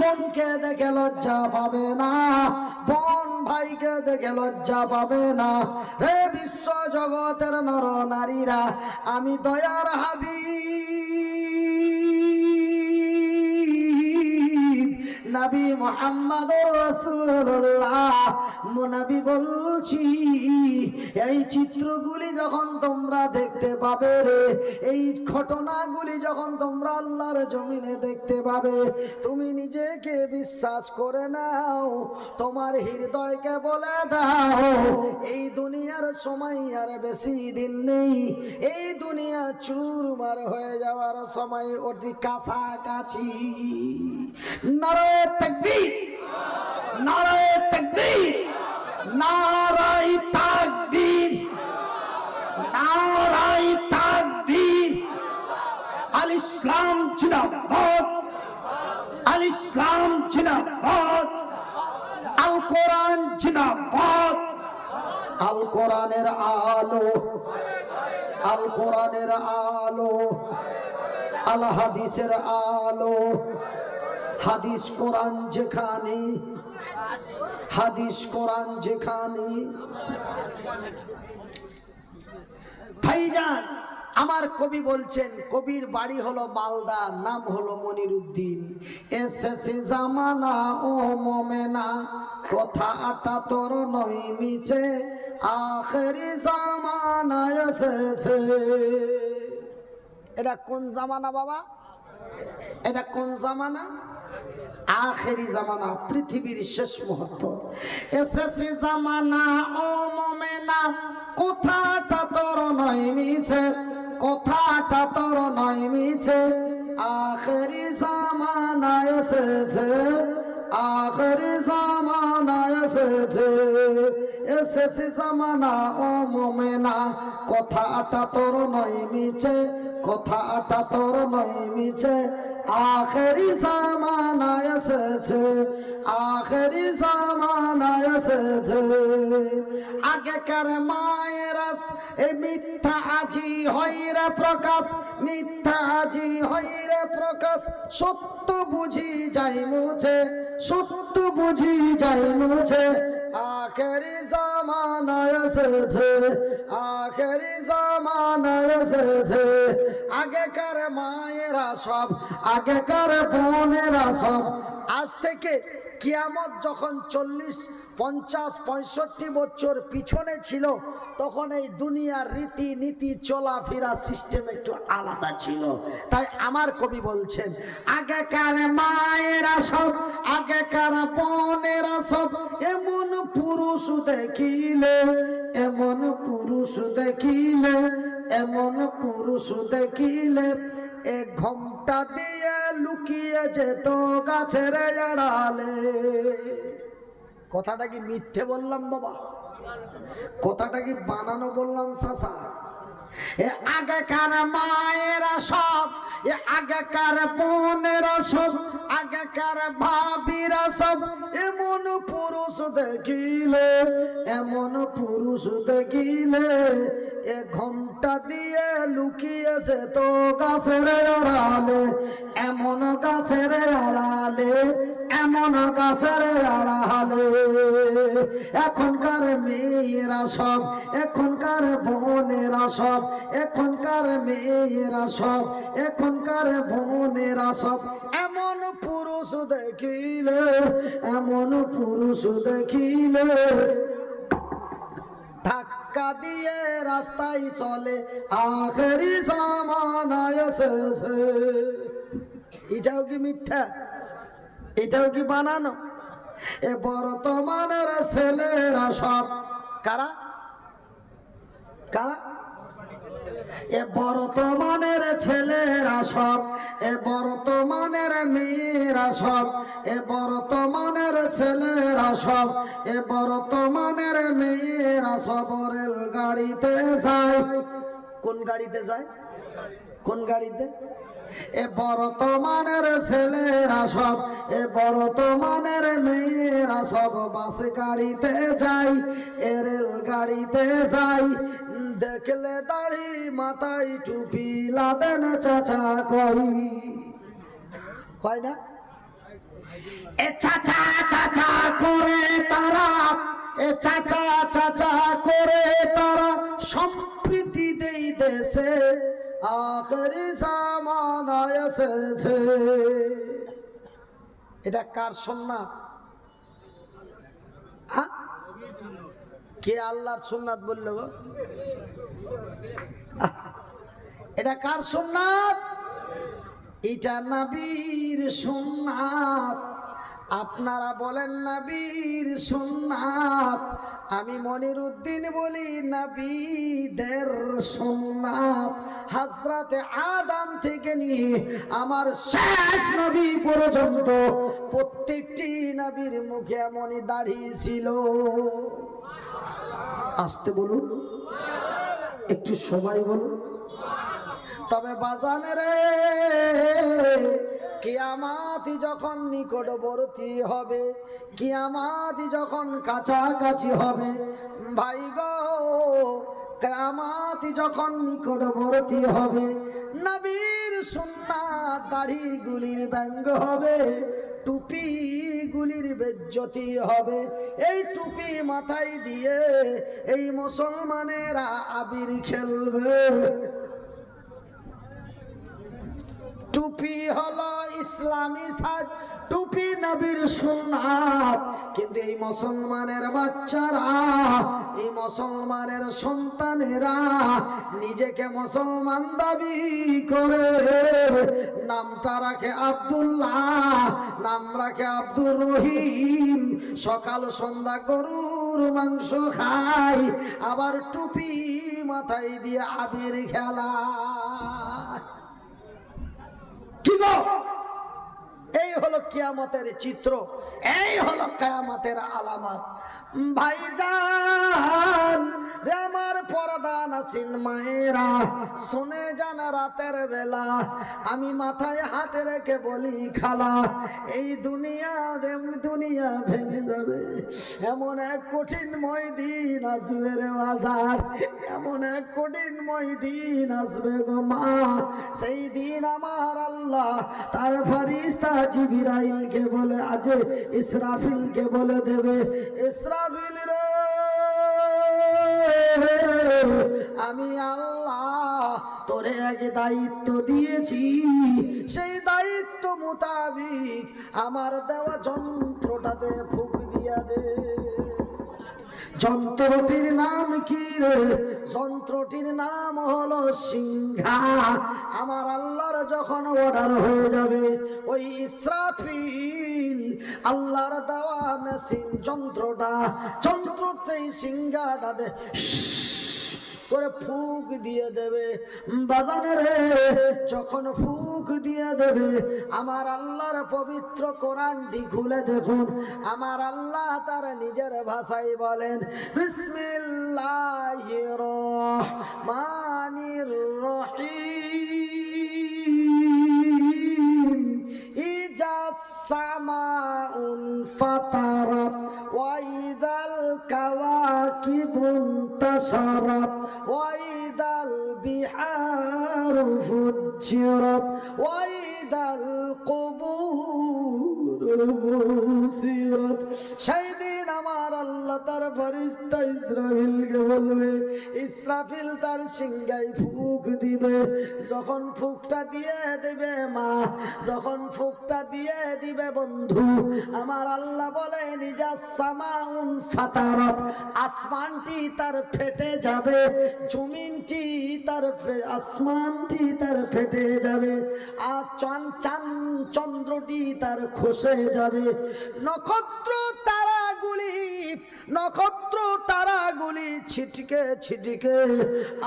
বোনকে দেখে লজ্জা পাবে না, বোন ভাইকে দেখে লজ্জা পাবে না। রে বিশ্ব জগতের নর নারীরা, আমি দয়ার হাবি নবী মোহাম্মদ রসুল্লাহ নবী বলছি, এই চিত্রগুলি যখন তোমরা দেখতে পাবে রে, এই ঘটনাগুলি যখন তোমরা আল্লাহর জমিনে দেখতে পাবে, তুমি নিজেকে বিশ্বাস করে নাও, তোমার হৃদয়কে বলে দাও, এই দুনিয়ার সময় আর বেশি দিন নেই, এই দুনিয়া চুরমার হয়ে যাওয়ার সময় অতি কাছাকাছি। নারায় তাকবীর নারায় তাকবীর নারায় তাকবীর নারায় তাকবীর। আল ইসলাম জিন্দাবাদ, আল ইসলাম জিন্দাবাদ, আল কোরআন জিন্দাবাদ। আল কোরআনের আলো, আল আলো, আল হাদিসের আলো। হাদিস কোরআন যেখানে, হাদিস কোরআন যেখানে। ভাইজান, আমার কবি বলছেন, কবির বাড়ি হলো মালদা, নাম হলো মনিরুদ্দিন। এসেছে জামানা ও মমেনা, কথা আটা তোর নই মিছে, আখেরি জামানা এসেছে। এটা কোন জামানা বাবা? এটা কোন জামানা? আখেরি জামানা, পৃথিবীর শেষ মুহূর্ত। এসেছে জামানা, ও মমেনা, কথাটা তোর নয় মিছে, কথাটা তোর নয় মিছে। আখেরি জামানা এসেছে। আখেরি জামানা এসেছে এসেছে জামানা ও মমেনা কথাটা তোর নয় মিছে কথাটা তোর নয় মিছে আখেরি জামানা এসেছে আখেরি জামানা আগেকার মায়েরা এই মিথ্যা আজি হইরে প্রকাশ মিথ্যা আজি হইরে প্রকাশ সত্য বুঝি যাই মুছে সত্য বুঝি যাই মুছে আখেরি জামানা এসেছে আখেরি জামানা এসেছে আগেকার মায়েরা সব আগেকার বোনেরা সব আজ থেকে কিয়ামত যখন চল্লিশ, পঞ্চাশ, পঁয়ষট্টি বছর পিছনে ছিল, তখন এই দুনিয়ার রীতি নীতি চলাফেরা সিস্টেম একটু আলাদা ছিল। তাই আমার কবি বলছেন, আগেকার মায়েরা সব, আগেকার বোনেরা সব এমন পুরুষ দেখিলে, এমন পুরুষ দেখিলে, এমন পুরুষ দেখিলে, এ ঘমটা দিয়ে লুকিয়ে যেত গাছের আড়ালে। কথাটা কি মিথ্যে বললাম বাবা? কথাটা কি বানানো বললাম সাসা এ আগেকার মায়েরা সব, এ আগেকার বোনেরা সব, আগেকার ভাবিরা সব, এমন পুরুষ দেখিলে, এমন পুরুষ দেখিলে এ ঘণ্টা দিয়ে লুকিয়েছে তো গাছের আড়ালে, এমন গাছের আড়ালে, এমন গাছের আড়ালে। এখনকার মেয়েরা সব, এখনকার বোনেরা সব, এখনকার মেয়েরা সব, এখনকার বোনেরা সব, এমন পুরুষ দেখিলে, এমন পুরুষ দেখিলে। ধাক্কা দিয়ে রাস্তায় চলে। আখেরি এসেছে। এটাও কি মিথ্যা? এটাও কি বানানো? এ বর্তমানের ছেলেরা সব কারা? কারা? এ বর্তমানের ছেলেরা সব এ বর্তমানের মেয়েরা সব এ বর্তমানের ছেলেরা সব এ বর্তমানের মেয়েরা সব রেল গাড়িতে যায়। কোন গাড়িতে যায়? কোন গাড়িতে? এ বর্তমানের ছেলেরা সব, এ বর্তমানের মেয়েরা সব। বাস গাড়িতে যাই, এ রেল গাড়িতে যাই, দেখলে দাড়ি মাথায় টুপি লাদেন চাচা কই। কয় না? এ চাচা চাচা করে তারা, এ চাচা চাচা করে তারা, সম্প্রীতি দেই দেশে। আখরি এসেছে। এটা কার সোমনাথ হ্যাঁ? কে আল্লাহর সোমনাথ বলল এটা কার সোমনাথ এটা নাবির সোমনাথ আপনারা বলেন নাবির সোমনাথ আমি মনির উদ্দিন বলি, নাবিদের সোমনাথ হাজরাতে আদাম থেকে নিয়ে আমার শেষ নবী পর্যন্ত প্রত্যেকটি নবীর মুখে এমনই দাঁড়িয়ে ছিল। আসতে বলুন, একটু সবাই বলুন। তবে বাজানে রে কিয়ামাতি যখন নিকটবর্তী হবে, কিয়ামাতি যখন কাছাকাছি হবে, ভাই গো, কিয়ামাতি যখন নিকটবর্তী হবে, নবীর সুন্নাত দাড়িগুলির ব্যঙ্গ হবে টুপি গুলির বেজ্জতি হবে। এই টুপি মাথায় দিয়ে এই মুসলমানেরা আবির খেলবে। টুপি হলো ইসলামী সাজ, টুপি নবীর সুন্নাত। কিন্তু এই মুসলমানের বাচ্চারা, এই মুসলমানের সন্তানেরা নিজেকে মুসলমান দাবি করে। নামটা রাখে আব্দুল্লাহ, নাম রাখে আব্দুর রহিম। সকাল সন্ধ্যা গরুর মাংস খায়, আবার টুপি মাথায় দিয়ে আবির খেলা। কি গো এই হলো কিয়ামতের চিত্র, এই হলো কিয়ামতের আলামত। ভাইজান, রে আমার পরদান আসিন মায়েরা, শুনে যান রাতের বেলা, আমি মাথায় হাতে রেখে বলি, খালা, এই দুনিয়া দুনিয়া ভেঙে যাবে, এমন এক কঠিনময় দিন আসবে রে বাজার, এমন এক কঠিনময় দিন আসবে গো মা, সেই দিন আমার আল্লাহ তার ফারিস্তা জিবিরাইলকে বলে, আজ ইসরাফিলকে বলে দেবে, ইসরাফিল রে, আমি আল্লাহ তোরে এক দায়িত্ব দিয়েছি। সেই দায়িত্ব মোতাবিক আমার দেওয়া যন্ত্রটাতে ফুক দিয়া দে। যন্ত্রটির নাম কি রে? যন্ত্রটির নাম হলো সিংহা। আমার আল্লাহর যখন অর্ডার হয়ে যাবে, ওই ইসরাফিল, আল্লাহর দেওয়া মেশিন যন্ত্রটা, যন্ত্রতেই সিংহাটা দে করে ফুক দিয়ে দেবে। বাজানে রে, যখন ফুক দিয়ে দেবে, আমার আল্লাহর পবিত্র কোরআনটি খুলে দেখুন। আমার আল্লাহ তার নিজের ভাষায় বলেন বিসমিল্লাহির রহমানির রহিম। ইজা সামাউন ফাতা الكواكب انتشرت وإذا البحار فجرت وإذا القبور সেইদিন আমার আল্লাহ তার ফরিস্তা ইসরাফিলকে বলবে, ইসরাফিল তার সিংহায় ফুক দিবে। যখন ফুকটা দিয়ে দিবে মা, যখন ফুকটা দিয়ে দিবে বন্ধু, আমার আল্লাহ বলে, নিজা সামাউন ফাতারত। আসমানটি তার ফেটে যাবে, জমিনটি তার আসমানটি তার ফেটে যাবে, আর চন্দ্রটি তার খসে যাবে। নক্ষত্র তারাগুলি নক্ষত্র তারাগুলি ছিটকে ছিটকে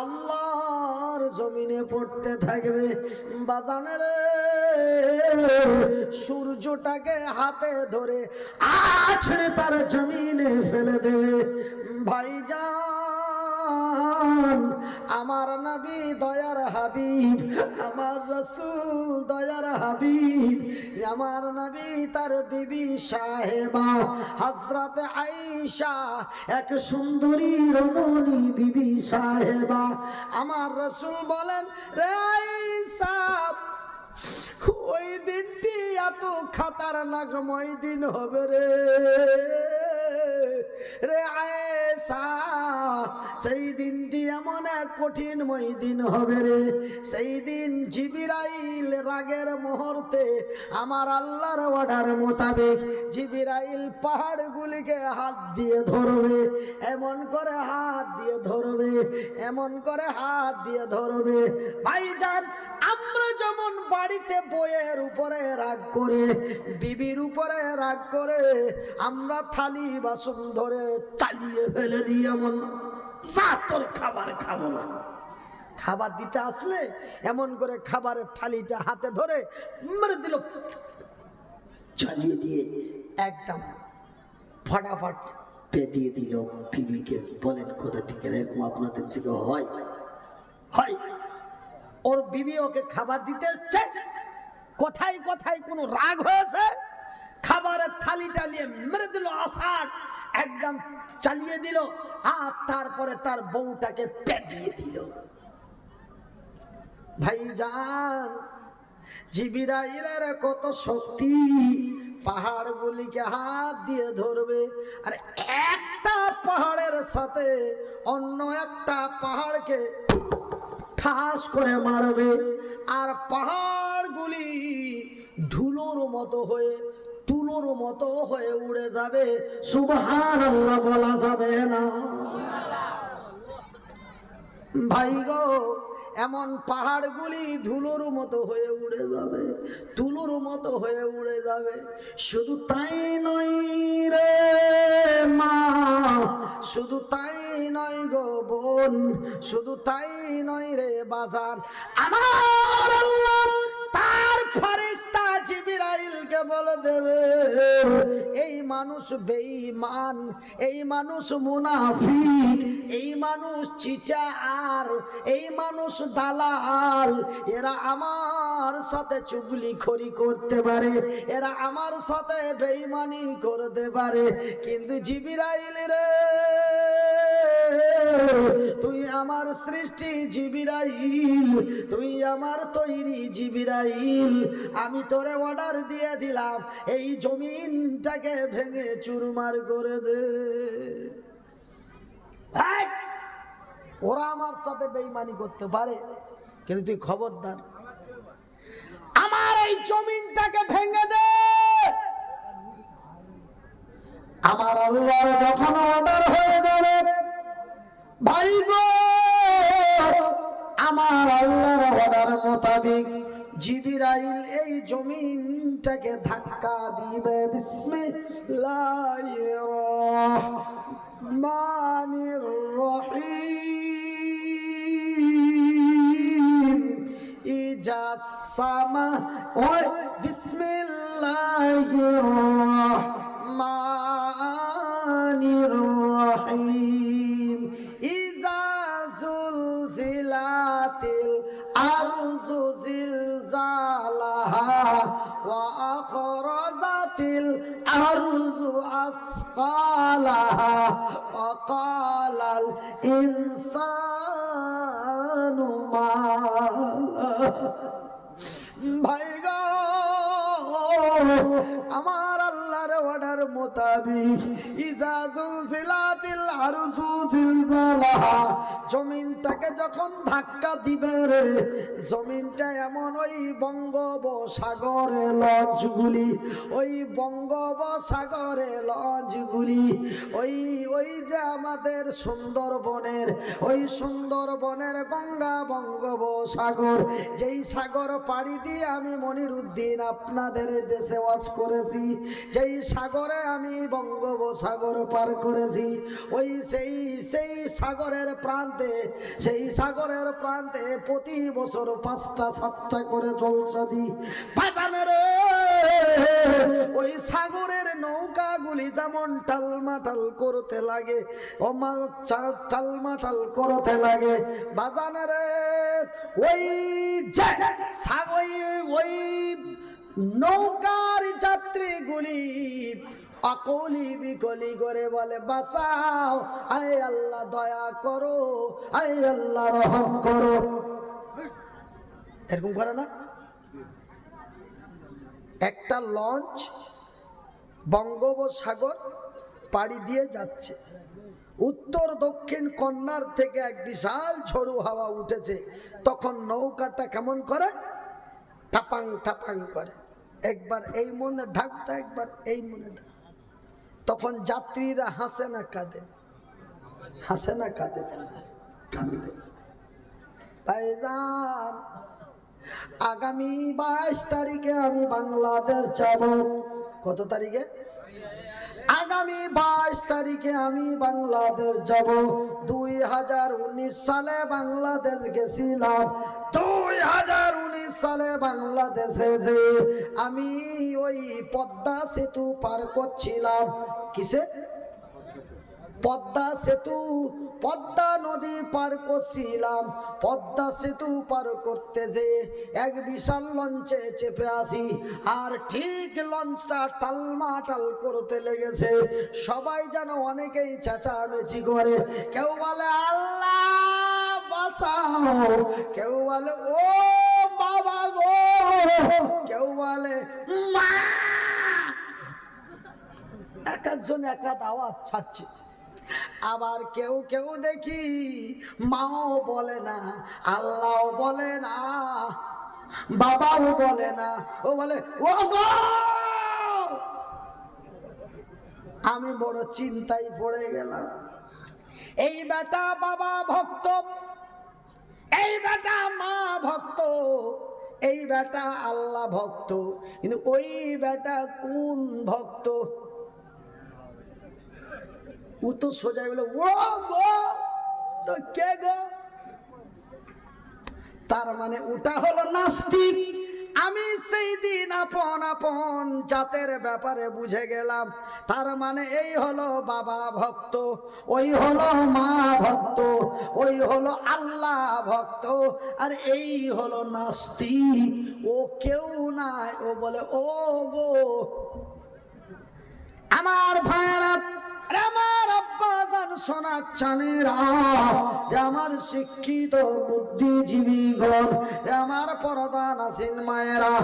আল্লাহর জমিনে পড়তে থাকবে। বাজানের সূর্যটাকে হাতে ধরে আছড়ে তার জমিনে ফেলে দেবে। ভাইজান আমার নবী দয়ার হাবিব, আমার রসুল দয়ার হাবিব, আমার নবী তার বিবি সাহেবা হজরত আইসা এক সুন্দরী রমণী বিবি সাহেবা। আমার রসুল বলেন, রে ওই দিনটি এত খাতারনাকময় দিন হবে রে। রে আয়েশা সেই দিনটি এমন এক কঠিনময় দিন হবে রে। সেই দিন জিবিরাইল রাগের মুহূর্তে আমার আল্লাহর অর্ডার মোতাবেক জিবিরাইল পাহাড়গুলিকে হাত দিয়ে ধরবে, এমন করে হাত দিয়ে ধরবে, এমন করে হাত দিয়ে ধরবে। ভাইজান আমরা যেমন বাড়িতে বইয়ের উপরে রাগ করে, বিবির উপরে রাগ করে, আমরা থালি বাসন ধরে চালিয়ে ফেলে দিই এমন তোর খাবার খাব না। খাবার দিতে আসলে এমন করে খাবারের থালিটা হাতে ধরে মেরে দিল, চালিয়ে দিয়ে একদম ফটাফট পে দিয়ে দিল। বিবিকে বলেন, কথা ঠিক এরকম আপনাদের দিকে হয়? হয়। ওর বিবি ওকে খাবার দিতে এসছে। কোথায় কোথায় কোনো রাগ হয়েছে? খাবারের থালি টালিয়ে মেরে দিল, আষাঢ় একদম চালিয়ে দিল, আর তারপরে তার বউটাকে পেদিয়ে দিল। ভাইজান, জিবিরাইলের কত শক্তি, পাহাড়গুলিকে হাত দিয়ে ধরবে। আর একটা পাহাড়ের সাথে অন্য একটা পাহাড়কে ঠাস করে মারবে আর পাহাড়গুলি ধুলোর মতো হয়ে, তুলোর মতো হয়ে উড়ে যাবে। সুবহান বলা যাবে না। ভাই গো, এমন পাহাড়গুলি ধুলোর মতো হয়ে উড়ে যাবে, তুলোর মতো হয়ে উড়ে যাবে। শুধু তাই নয় রে মা, শুধু তাই নয় গো বোন, শুধু তাই নয় রে বাজান। আমার তার ফেরেশতা জিবরাইলকে বলে দেবে, এই মানুষ বেঈমান, এই মানুষ মুনাফিক, এই মানুষ চিটা আর এই মানুষ দালাল, এরা আমার সাথে চুগলি খড়ি করতে পারে, এরা আমার সাথে বেঈমানি করতে পারে। কিন্তু জিবিরাইল রে তুই আমার সৃষ্টি জিবিরাইল, তুই আমার তৈরি জিবিরাইল। আমি তোরে অর্ডার দিয়ে দিলাম, এই জমিনটাকে ভেঙে চুরমার করে দে। ওরা আমার সাথে বেইমানি করতে পারে, কিন্তু তুই খবরদার। আমার এই জমিনটাকে ভেঙে দে। আমার আল্লাহর যখন অর্ডার হয়ে যাবে ভাই আমার আল্লাহর অর্ডার মোতাবেক জিবিরাইল এই জমিনটাকে ধাক্কা দিবে। বিসমিল্লাহির রহিম। ইজা সামা, ওই বিসমিল্লাহির রহমানির আসকালাহা وقال الإنسان ما মা ভাই গো আমার আল্লাহর অর্ডার মোতাবিক ইজাজুল সিলাতিল আরজু জিলজালাহা জমিনটাকে যখন ধাক্কা দিবে রে, জমিনটা এমন ওই বঙ্গোপসাগরে লঞ্চগুলি, ওই বঙ্গোপসাগরে লঞ্চগুলি, ওই ওই যে আমাদের সুন্দরবনের, ওই সুন্দরবনের গঙ্গা বঙ্গোপসাগর, যেই সাগর পাড়ি দিয়ে আমি মনির উদ্দিন আপনাদের দেশে ওয়াজ করেছি, যেই সাগরে আমি বঙ্গোপসাগর পার করেছি, ওই সেই সেই সাগরের প্রান্তে সেই সাগরের প্রান্তে প্রতি বছর পাঁচটা, সাতটা করে জলসা দিই বাজানে রে। ওই সাগরের নৌকাগুলি যেমন টালমাটাল করতে লাগে, অমাল টালমাটাল করতে লাগে, বাজানে রে। ওই যে সা- ওই ওই নৌকার যাত্রীগুলি অকলি বিকলি করে বলে, বাঁচাও। আয় আল্লাহ, দয়া করো। আয় আল্লাহ, রহম করো। এরকম করে না? একটা লঞ্চ বঙ্গোপসাগর পাড়ি দিয়ে যাচ্ছে। উত্তর দক্ষিণ কন্যার থেকে এক বিশাল ঝড়ু হাওয়া উঠেছে। তখন নৌকাটা কেমন করে? টাপাং টাপাং করে। একবার এই মনে ঢাকতে একবার এই মনে, ঢাক। তখন যাত্রীরা হাসে না কাঁদে। হাসে না কাঁদে কাঁদে। ভাইজান, আগামী বাইশ তারিখে আমি বাংলাদেশ যাব। কত তারিখে? আগামী বাইশ তারিখে আমি বাংলাদেশ যাব। দুই হাজার উনিশ সালে বাংলাদেশ গেছিলাম। দুই হাজার উনিশ সালে বাংলাদেশে যে আমি ওই পদ্মা সেতু পার করছিলাম। কিসে? পদ্মা সেতু, পদ্মা নদী পার করছিলাম। পদ্মা সেতু পার করতে যে এক বিশাল লঞ্চে চেপে আসি। আর ঠিক লঞ্চটা টালমাটাল করতে লেগেছে। সবাই যেন অনেকেই চেঁচামেচি করে। কেউ বলে, আল্লাহ বাসাও কেউ বলে, ও বাবা গো। কেউ বলে, মা! এক একজন এক আওয়াজ ছাড়ছে। আবার কেউ কেউ দেখি মাও বলে না, আল্লাহও বলে না, বাবাও বলে না। ও বলে, ও আমি বড় চিন্তায় পড়ে গেলাম। এই বেটা বাবা ভক্ত, এই বেটা মা ভক্ত, এই বেটা আল্লাহ ভক্ত, কিন্তু ওই বেটা কোন ভক্ত? ও তো সোজা বলে ও তো কে গো? তার মানে ওটা হলো নাস্তিক। আমি সেই দিন আপন আপন জাতের ব্যাপারে বুঝে গেলাম। তার মানে এই হলো বাবা ভক্ত, ওই হলো মা ভক্ত, ওই হলো আল্লাহ ভক্ত, আর এই হলো নাস্তি ও কেউ নাই, ও বলে, ও গো, আমার ভাইয়েরা, আরে আব্বাজান শোনাচ্ছানেরা আমার শিক্ষিত বুদ্ধিজীবী গণ আমার পরদান আসিন মায়েরা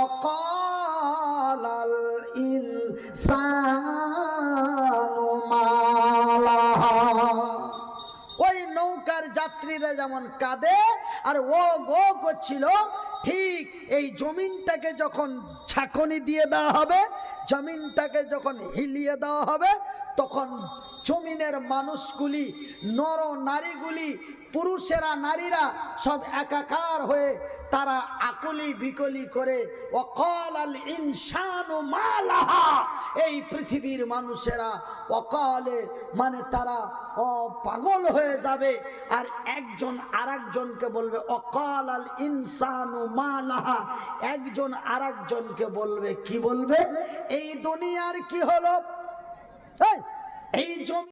অকাল ইনসানু মালাহা ওই নৌকার যাত্রীরা যেমন কাঁদে, আর ও গো করছিল, ঠিক এই জমিনটাকে যখন ছাকনি দিয়ে দেওয়া হবে, জমিনটাকে যখন হিলিয়ে দেওয়া হবে, তখন জমিনের মানুষগুলি নর নারীগুলি পুরুষেরা নারীরা সব একাকার হয়ে তারা আকলি বিকলি করে অকল আল ইনসানু মালাহা। এই পৃথিবীর মানুষেরা অকলে মানে তারা পাগল হয়ে যাবে। আর একজন আরেকজনকে বলবে অকাল আল ইনসানু মালাহা। একজন আরেকজনকে বলবে কি বলবে? এই দুনিয়ার কি হলো? এই, এই জমি